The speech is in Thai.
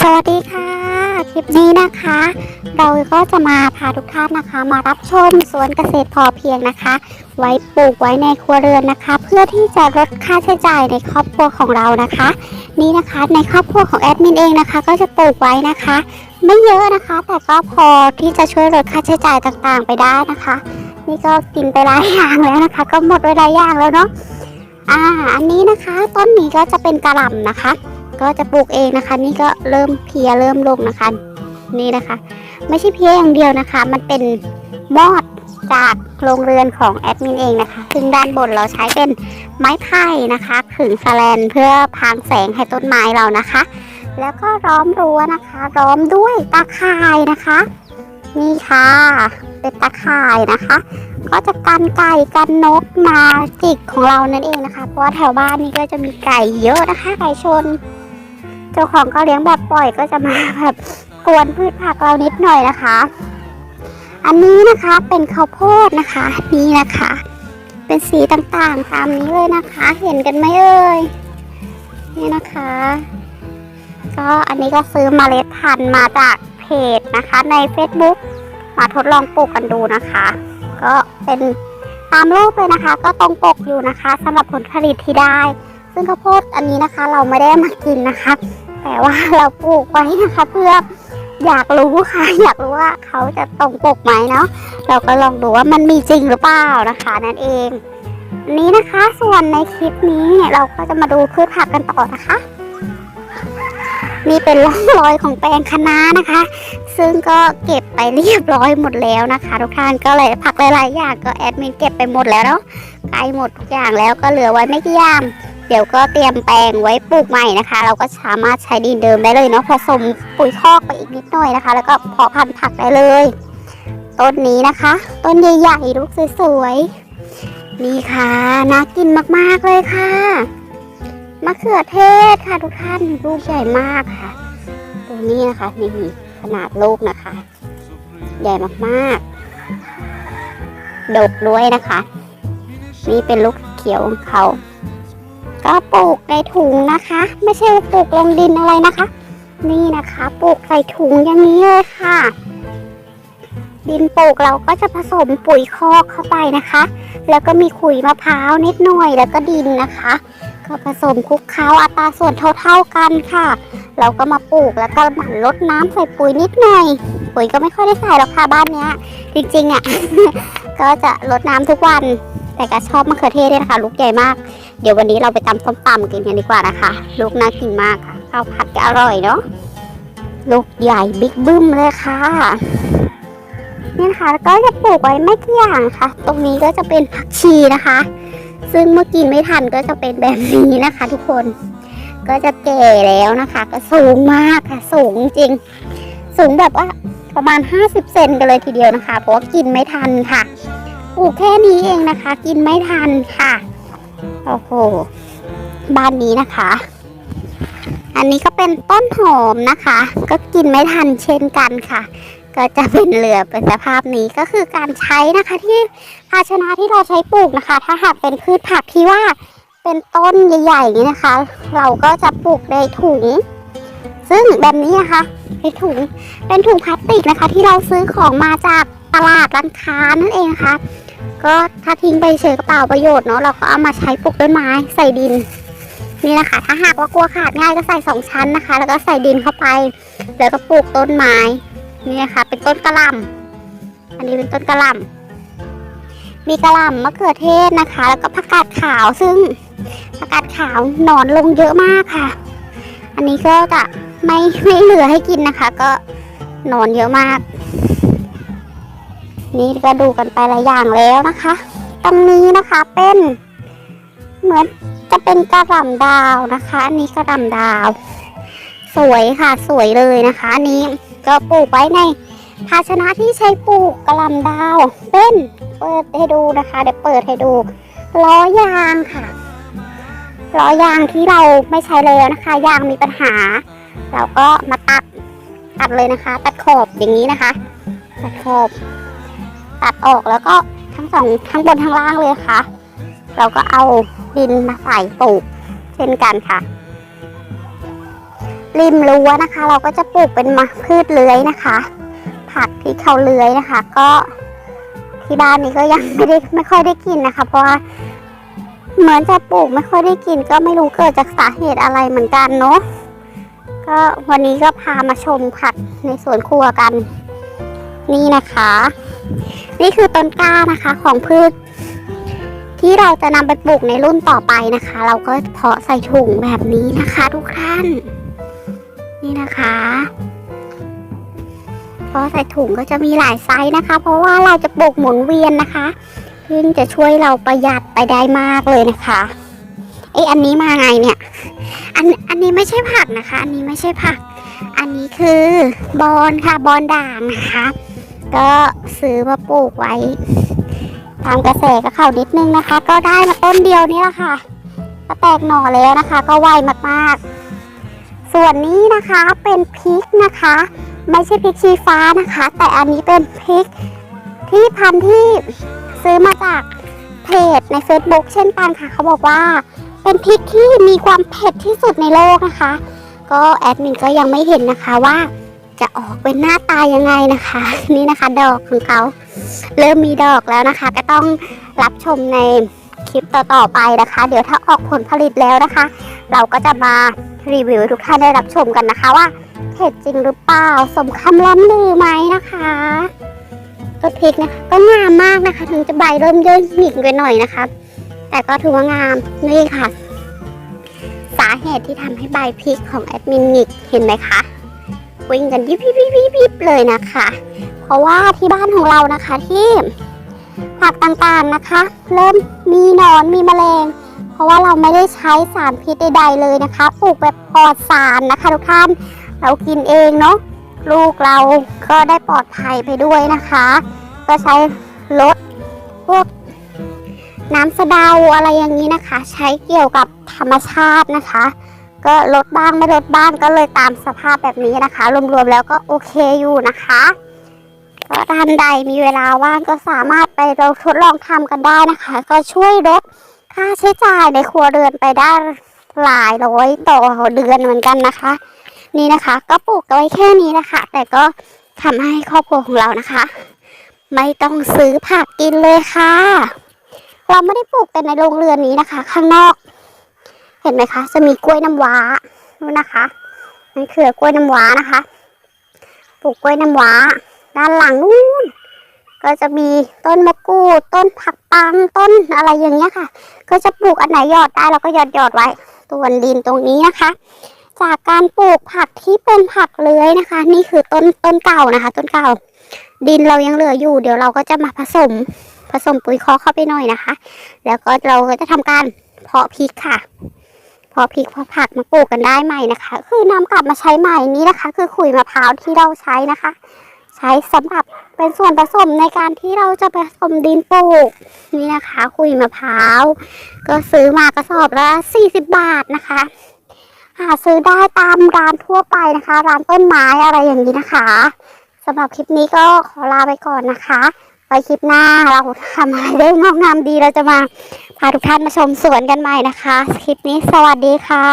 สวัสดีค่ะ คลิปนี้นะคะ เราก็จะมาพาทุกท่านนะคะ มารับชมสวนเกษตรพอเพียงนะคะ ไว้ปลูกไว้ในครัวเรือนนะคะ เพื่อที่จะลดค่าใช้จ่ายในครอบครัวของเรานะคะ นี่นะคะในครอบครัวของแอดมินเองนะคะ ก็จะปลูกไว้นะคะ ไม่เยอะนะคะ แต่ก็พอที่จะช่วยลดค่าใช้จ่ายต่างๆ ไปได้นะคะ นี่ก็กินไปหลายอย่างแล้วนะคะ ก็หมดไปหลายอย่างแล้วเนาะอ่าอันนี้นะคะต้นนี้ก็จะเป็นกระหล่ำนะคะ ก็จะปลูกเองนะคะ นี่ก็เริ่มเพียเริ่มลงนะคะ นี่นะคะ ไม่ใช่เพียอย่างเดียวนะคะ มันเป็นมอดจากโรงเรือนของแอดมินเองนะคะซึ่งด้านบนเราใช้เป็นไม้ไผ่นะคะขึงสแลนเพื่อพรางแสงให้ต้นไม้เรานะคะ แล้วก็ล้อมรั้วนะคะล้อมด้วยตาข่ายนะคะ นี่ค่ะ เป็นตาข่ายนะคะ ก็จะกันไก่กันนกมาจิกของเรานั่นเองนะคะ เพราะว่าแถวบ้านนี้ก็จะมีไก่เยอะนะคะ ไก่ชน เจ้าของก็เลี้ยงแบบปล่อยก็จะมาแบบกวนพืชผักเรานิดหน่อยนะคะ อันนี้นะคะเป็นข้าวโพดนะคะ นี่นะคะ เป็นสีต่างๆตามนี้เลยนะคะ เห็นกันไหมเอ่ยนี่นะคะ ก็อันนี้ก็ซื้อมเมล็ดพันธุ์มาจากเพจนะคะ ใน Facebook มาทดลองปลูกกันดูนะคะ ก็เป็นตามรูปเลยนะคะ ก็ตรงปกอยู่นะคะสำหรับผลผลิตที่ได้ ซึ่งข้าวโพดอันนี้นะคะ เราไม่ได้มากินนะคะ แต่ว่าเราปลูกไว้นะคะ เพื่ออยากรู้ค่ะ อยากรู้ว่าเขาจะตรงปกไหมเนาะเราก็ลองดูว่ามันมีจริงหรือเปล่านะคะ นั่นเองอันนี้นะคะ ส่วนในคลิปนี้เราก็จะมาดูพืชผักกันต่อนะคะนี่เป็นร่องรอยของแปลงคะน้านะคะ ซึ่งก็เก็บไปเรียบร้อยหมดแล้วนะคะ ทุกท่านก็เลยผักหลายๆอย่างก็แอดมินเก็บไปหมดแล้วเนาะใกล้หมดทุกอย่างแล้วก็เหลือไว้ไม่กี่อย่าง เดี๋ยวก็เตรียมแปลงไว้ปลูกใหม่นะคะ เราก็สามารถใช้ดินเดิมได้เลยเนาะผสมปุ๋ยคอกไปอีกนิดหน่อยนะคะ แล้วก็เพาะพันธุ์ผักได้เลย ต้นนี้นะคะ ต้นใหญ่ๆลูกสวยๆนี่ค่ะน่ากินมากๆเลยค่ะมะเขือเทศค่ะทุกท่านลูกใหญ่มากค่ะ ตัวนี้นะคะนี่ขนาดลูกนะคะ ใหญ่มากๆดกด้วยนะคะ นี่เป็นลูกเขียวของเขา ก็ปลูกในถุงนะคะ ไม่ใช่ปลูกลงดินอะไรนะคะ นี่นะคะปลูกใส่ถุงอย่างนี้เลยค่ะ ดินปลูกเราก็จะผสมปุ๋ยคอกเข้าไปนะคะ แล้วก็มีขุยมะพร้าวนิดหน่อยแล้วก็ดินนะคะ ก็ผสมคลุกเคล้าอัตราส่วนเท่าๆกันค่ะ เราก็มาปลูกแล้วก็หมั่นรดน้ำใส่ปุ๋ยนิดหน่อย ปุ๋ยก็ไม่ค่อยได้ใส่หรอกค่ะบ้านเนี้ย จริงๆอะก็จะรดน้ำทุกวันแต่ก็ชอบมะเขือเทศด้วยนะคะลูกใหญ่มาก เดี๋ยววันนี้เราไปตำส้มตำกินกันดีกว่านะคะ ลูกน่ากินมากค่ะข้าวผัดก็อร่อยเนาะลูกใหญ่บิ๊กบึ้มเลยค่ะนี่นะคะแล้วก็จะปลูกไว้ไม่กี่อย่างค่ะ ตรงนี้ก็จะเป็นผักชีนะคะ ซึ่งเมื่อกินไม่ทันก็จะเป็นแบบนี้นะคะ ทุกคน ก็จะแก่แล้วนะคะ ก็สูงมากค่ะ สูงจริง สูงแบบว่าประมาณ 50 เซนกันเลยทีเดียวนะคะ เพราะว่ากินไม่ทันค่ะปลูกแค่นี้เองนะคะ กินไม่ทันค่ะ โอ้โห บ้านนี้นะคะ อันนี้ก็เป็นต้นหอมนะคะ ก็กินไม่ทันเช่นกันค่ะ ก็จะเป็นเหลือเป็นสภาพนี้ก็คือการใช้นะคะที่ภาชนะที่เราใช้ปลูกนะคะ ถ้าหากเป็นพืชผักที่ว่าเป็นต้นใหญ่ๆนี้นะคะ เราก็จะปลูกในถุง ซึ่งแบบนี้นะคะเป็นถุงเป็นถุงพลาสติกนะคะ ที่เราซื้อของมาจากตลาดร้านค้านั่นเองค่ะ ก็ถ้าทิ้งไปเฉยกระเป๋าประโยชน์เนาะเราก็เอามาใช้ปลูกต้นไม้ใส่ดินนี่นะคะ ถ้าหากว่ากลัวขาดง่ายก็ใส่สองชั้นนะคะ แล้วก็ใส่ดินเข้าไป แล้วก็ปลูกต้นไม้นี่นะคะ เป็นต้นกระลำอันนี้เป็นต้นกระลำมีกระลำมะเขือเทศนะคะ แล้วก็ผักกาดขาวซึ่งผักกาดขาวหนอนลงเยอะมากค่ะ อันนี้ก็จะไม่ไม่เหลือให้กินนะคะ ก็หนอนเยอะมาก นี่ก็ดูกันไปหลายอย่างแล้วนะคะ ตรงนี้นะคะเป็นเหมือนจะเป็นกระหล่ำดาวนะคะ อันนี้กระหล่ำดาว สวยค่ะสวยเลยนะคะ อันนี้ก็ปลูกไว้ในภาชนะที่ใช้ปลูกกระหล่ำดาว เป็นเปิดให้ดูนะคะ เดี๋ยวเปิดให้ดูล้อยางค่ะล้อยางที่เราไม่ใช้แล้วนะคะ ยางมีปัญหา เราก็มาตัดตัดเลยนะคะ ตัดขอบอย่างนี้นะคะ ตัดขอบ ตัดออกแล้วก็ทั้งสองทั้งบนทั้งล่างเลยค่ะ เราก็เอาดินมาใส่ปลูกเช่นกันค่ะ ริมรั้วนะคะ เราก็จะปลูกเป็นมะพืชเลื้อยนะคะ ผักที่เขาเลื้อยนะคะ ก็ที่บ้านนี้ก็ยังไม่ได้ไม่ค่อยได้กินนะคะ เพราะว่าเหมือนจะปลูกไม่ค่อยได้กิน ก็ไม่รู้เกิดจากสาเหตุอะไรเหมือนกันเนาะก็วันนี้ก็พามาชมผักในสวนครัวกัน นี่นะคะ นี่คือต้นกล้านะคะของพืช ที่เราจะนำไปปลูกในรุ่นต่อไปนะคะ เราก็เพาะใส่ถุงแบบนี้นะคะ ทุกท่าน นี่นะคะเพาะใส่ถุงก็จะมีหลายไซส์นะคะ เพราะว่าเราจะปลูกหมุนเวียนนะคะซึ่งจะช่วยเราประหยัดไปได้มากเลยนะคะเอ้ยอันนี้มาไงเนี่ย อันอันนี้ไม่ใช่ผักนะคะ อันนี้ไม่ใช่ผัก อันนี้คือบอนค่ะบอนด่างนะคะ ก็ซื้อมาปลูกไว้ ตามกระแสกับเข้านิดนึงนะคะ ก็ได้มาต้นเดียวนี่แหละค่ะก็แตกหน่อแล้วนะคะ ก็ไวมากๆ ส่วนนี้นะคะเป็นพริกนะคะ ไม่ใช่พริกชี้ฟ้านะคะ แต่อันนี้เป็นพริกที่พันที่ซื้อมาจากเพจใน Facebook เช่นกันค่ะ เขาบอกว่าเป็นพริกที่มีความเผ็ดที่สุดในโลกนะคะ ก็แอดมินก็ยังไม่เห็นนะคะว่า จะออกเป็นหน้าตายังไงนะคะ นี่นะคะดอกของเขาเริ่มมีดอกแล้วนะคะ ก็ต้องรับชมในคลิปต่อๆไปนะคะ เดี๋ยวถ้าออกผลผลิตแล้วนะคะ เราก็จะมารีวิวทุกท่านได้รับชมกันนะคะว่าเผ็ดจริงหรือเปล่าสมคำล้ำลือไหมนะคะต้นพริกนะคะก็งามมากนะคะ ถึงจะใบเริ่มเย่นหงิกไปหน่อยนะคะ แต่ก็ถือว่างามนี่ค่ะ สาเหตุที่ทำให้ใบพริกของแอดมินหงิกเห็นไหมคะ วิ่งกันยิบยิบยิบยิบเลยนะคะ เพราะว่าที่บ้านของเรานะคะที่ผักต่างๆนะคะ เริ่มมีหนอนมีแมลง เพราะว่าเราไม่ได้ใช้สารพิษใดๆเลยนะคะปลูกแบบปลอดสารนะคะทุกท่านเรากินเองเนาะลูกเราก็ได้ปลอดภัยไปด้วยนะคะ ก็ใช้ลดพวกน้ำสะเดาอะไรอย่างนี้นะคะ ใช้เกี่ยวกับธรรมชาตินะคะ ก็ลดบ้างไม่ลดบ้างก็เลยตามสภาพแบบนี้นะคะ รวมๆแล้วก็โอเคอยู่นะคะก็ท่านใดมีเวลาว่างก็สามารถไปเราทดลองทำกันได้นะคะ ก็ช่วยลดค่าใช้จ่ายในครัวเรือนไปได้หลายร้อยต่อเดือนเหมือนกันนะคะ นี่นะคะ ก็ปลูกไว้แค่นี้นะคะ แต่ก็ทำให้ครอบครัวของเรานะคะ ไม่ต้องซื้อผักกินเลยค่ะ เราไม่ได้ปลูกแต่ในโรงเรือนนี้นะคะ ข้างนอก เห็นไหมคะ จะมีกล้วยน้ำว้านู่นนะคะนั่นคือกล้วยน้ำว้านะคะ ปลูกกล้วยน้ำว้า ด้านหลังนู่นก็จะมีต้นมะกรูด ต้นผักปัง ต้นอะไรอย่างเงี้ยค่ะ ก็จะปลูกอันไหนยอดได้เราก็ยอดยอดไว้ตัวดินตรงนี้นะคะ จากการปลูกผักที่เป็นผักเลื้อยนะคะ นี่คือต้นต้นเก่านะคะ ต้นเก่า ดินเรายังเหลืออยู่ เดี๋ยวเราก็จะมาผสมผสมปุ๋ยคอกเข้าไปหน่อยนะคะ แล้วก็เราก็จะทำการเพาะพริกค่ะ พาะพริกพาะผักมาปลูกกันได้ใหม่นะคะ คือนำกลับมาใช้ใหม่นี้นะคะ คือขุยมะพร้าวที่เราใช้นะคะ ใช้สำหรับเป็นส่วนผสมในการที่เราจะผสมดินปลูกนี่นะคะขุยมะพร้าว ก็ซื้อมากระสอบละ40บาทนะคะหาซื้อได้ตามร้านทั่วไปนะคะ ร้านต้นไม้อะไรอย่างนี้นะคะสำหรับคลิปนี้ก็ขอลาไปก่อนนะคะ ไว้คลิปหน้าเราทำอะไรได้งอกงามดีเราจะมาพาทุกท่านมาชมสวนกันใหม่นะคะ คลิปนี้สวัสดีค่ะ